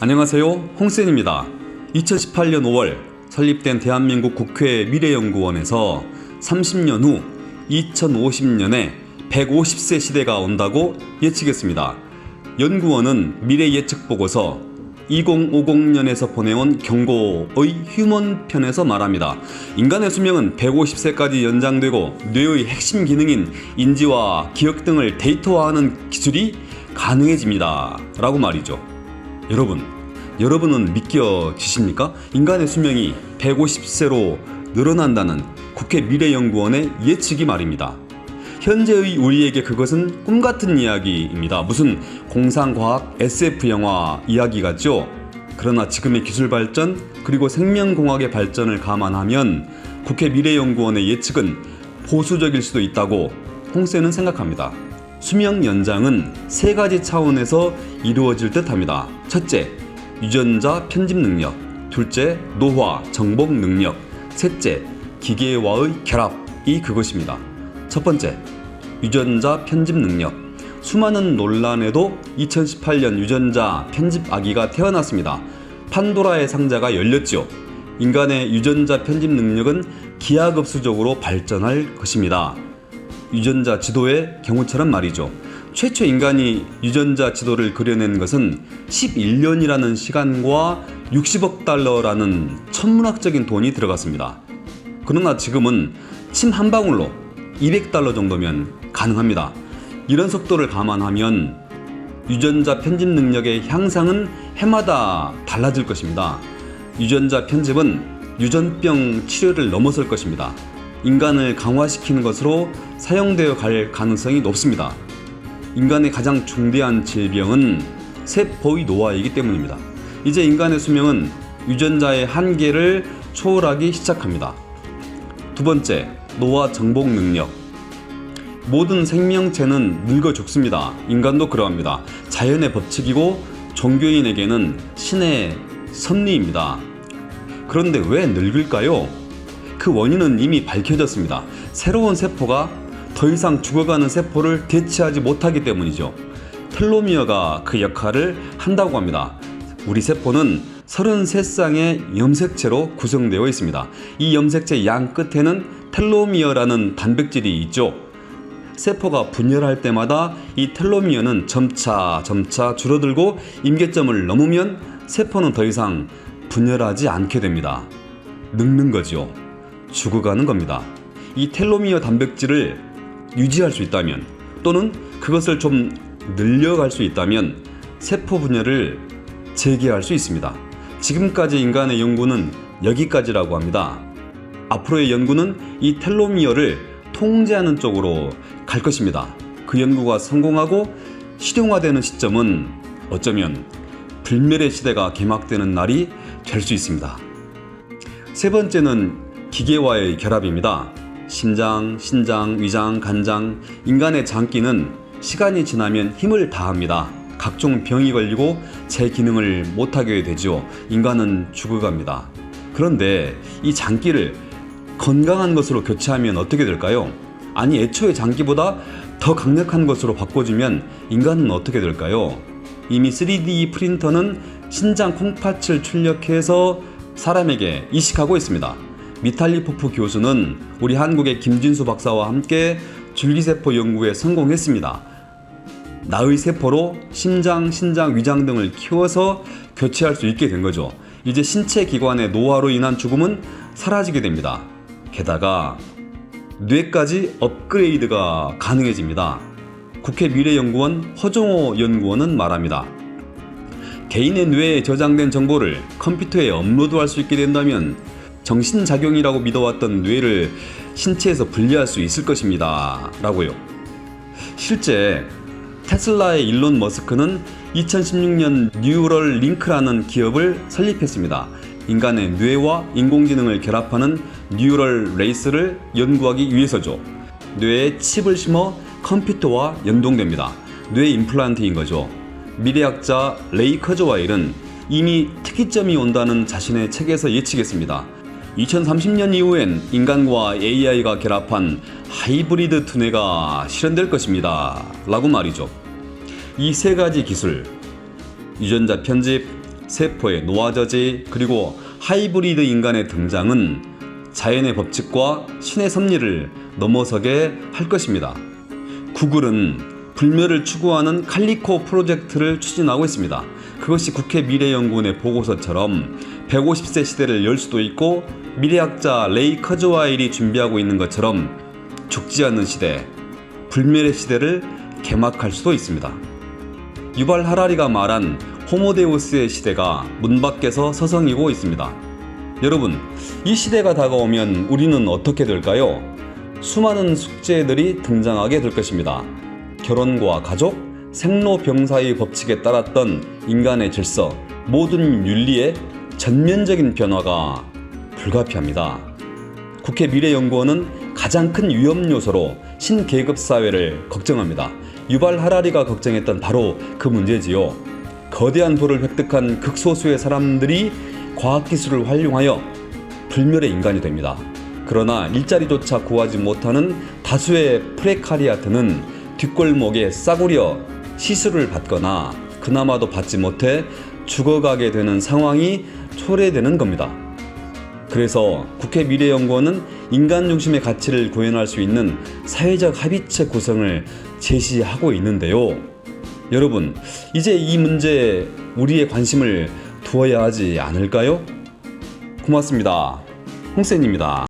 안녕하세요. 홍센입니다. 2018년 5월 설립된 대한민국 국회 미래연구원에서 30년 후 2050년에 150세 시대가 온다고 예측했습니다. 연구원은 미래 예측 보고서 2050년에서 보내온 경고의 휴먼 편에서 말합니다. 인간의 수명은 150세까지 연장되고 뇌의 핵심 기능인 인지와 기억 등을 데이터화하는 기술이 가능해집니다. 라고 말이죠. 여러분, 여러분은 믿겨지십니까? 인간의 수명이 150세로 늘어난다는 국회 미래연구원의 예측이 말입니다. 현재의 우리에게 그것은 꿈 같은 이야기입니다. 무슨 공상과학 SF 영화 이야기 같죠? 그러나 지금의 기술 발전 그리고 생명공학의 발전을 감안하면 국회 미래연구원의 예측은 보수적일 수도 있다고 홍세는 생각합니다. 수명 연장은 세 가지 차원에서 이루어질 듯 합니다. 첫째, 유전자 편집 능력. 둘째, 노화, 정복 능력. 셋째, 기계와의 결합이 그것입니다. 첫 번째, 유전자 편집 능력. 수많은 논란에도 2018년 유전자 편집 아기가 태어났습니다. 판도라의 상자가 열렸죠. 인간의 유전자 편집 능력은 기하급수적으로 발전할 것입니다. 유전자 지도의 경우처럼 말이죠. 최초 인간이 유전자 지도를 그려낸 것은 11년이라는 시간과 60억 달러라는 천문학적인 돈이 들어갔습니다. 그러나 지금은 침 한 방울로 200달러 정도면 가능합니다. 이런 속도를 감안하면 유전자 편집 능력의 향상은 해마다 달라질 것입니다. 유전자 편집은 유전병 치료를 넘어설 것입니다. 인간을 강화시키는 것으로 사용되어 갈 가능성이 높습니다. 인간의 가장 중대한 질병은 세포의 노화이기 때문입니다. 이제 인간의 수명은 유전자의 한계를 초월하기 시작합니다. 두 번째, 노화 정복 능력. 모든 생명체는 늙어 죽습니다. 인간도 그러합니다. 자연의 법칙이고 종교인에게는 신의 섭리입니다. 그런데 왜 늙을까요? 그 원인은 이미 밝혀졌습니다. 새로운 세포가 더 이상 죽어가는 세포를 대체하지 못하기 때문이죠. 텔로미어가 그 역할을 한다고 합니다. 우리 세포는 33쌍의 염색체로 구성되어 있습니다. 이 염색체 양 끝에는 텔로미어라는 단백질이 있죠. 세포가 분열할 때마다 이 텔로미어는 점차 점차 줄어들고 임계점을 넘으면 세포는 더 이상 분열하지 않게 됩니다. 늙는 거죠. 죽어가는 겁니다. 이 텔로미어 단백질을 유지할 수 있다면 또는 그것을 좀 늘려갈 수 있다면 세포 분열을 재개할 수 있습니다. 지금까지 인간의 연구는 여기까지라고 합니다. 앞으로의 연구는 이 텔로미어를 통제하는 쪽으로 갈 것입니다. 그 연구가 성공하고 실용화되는 시점은 어쩌면 불멸의 시대가 개막되는 날이 될 수 있습니다. 세 번째는 기계와의 결합입니다. 심장, 신장, 위장, 간장, 인간의 장기는 시간이 지나면 힘을 다합니다. 각종 병이 걸리고 제 기능을 못하게 되죠. 인간은 죽어갑니다. 그런데 이 장기를 건강한 것으로 교체하면 어떻게 될까요? 아니 애초에 장기보다 더 강력한 것으로 바꿔주면 인간은 어떻게 될까요? 이미 3D 프린터는 신장 콩팥을 출력해서 사람에게 이식하고 있습니다. 미탈리포프 교수는 우리 한국의 김진수 박사와 함께 줄기세포 연구에 성공했습니다. 나의 세포로 심장, 신장, 위장 등을 키워서 교체할 수 있게 된 거죠. 이제 신체 기관의 노화로 인한 죽음은 사라지게 됩니다. 게다가 뇌까지 업그레이드가 가능해집니다. 국회 미래연구원 허종호 연구원은 말합니다. 개인의 뇌에 저장된 정보를 컴퓨터에 업로드할 수 있게 된다면 정신작용이라고 믿어왔던 뇌를 신체에서 분리할 수 있을 것입니다. 라고요. 실제 테슬라의 일론 머스크는 2016년 뉴럴 링크라는 기업을 설립했습니다. 인간의 뇌와 인공지능을 결합하는 뉴럴 레이스를 연구하기 위해서죠. 뇌에 칩을 심어 컴퓨터와 연동됩니다. 뇌 임플란트인 거죠. 미래학자 레이 커즈와일은 이미 특이점이 온다는 자신의 책에서 예측했습니다. 2030년 이후엔 인간과 AI가 결합한 하이브리드 두뇌가 실현될 것입니다. 라고 말이죠. 이 세 가지 기술, 유전자 편집, 세포의 노화저지 그리고 하이브리드 인간의 등장은 자연의 법칙과 신의 섭리를 넘어서게 할 것입니다. 구글은 불멸을 추구하는 칼리코 프로젝트를 추진하고 있습니다. 그것이 국회 미래연구원의 보고서처럼 150세 시대를 열 수도 있고 미래학자 레이 커즈와일이 준비하고 있는 것처럼 죽지 않는 시대, 불멸의 시대를 개막할 수도 있습니다. 유발 하라리가 말한 호모데우스의 시대가 문 밖에서 서성이고 있습니다. 여러분, 이 시대가 다가오면 우리는 어떻게 될까요? 수많은 숙제들이 등장하게 될 것입니다. 결혼과 가족, 생로병사의 법칙에 따랐던 인간의 질서, 모든 윤리의 전면적인 변화가 불가피합니다. 국회 미래연구원은 가장 큰 위험 요소로 신계급 사회를 걱정합니다. 유발 하라리가 걱정했던 바로 그 문제지요. 거대한 부를 획득한 극소수의 사람들이 과학기술을 활용하여 불멸의 인간이 됩니다. 그러나 일자리조차 구하지 못하는 다수의 프레카리아트는 뒷골목에 싸구려 시술을 받거나 그나마도 받지 못해 죽어가게 되는 상황이 초래되는 겁니다. 그래서 국회 미래연구원은 인간 중심의 가치를 구현할 수 있는 사회적 합의체 구성을 제시하고 있는데요. 여러분, 이제 이 문제에 우리의 관심을 두어야 하지 않을까요? 고맙습니다. 홍센입니다.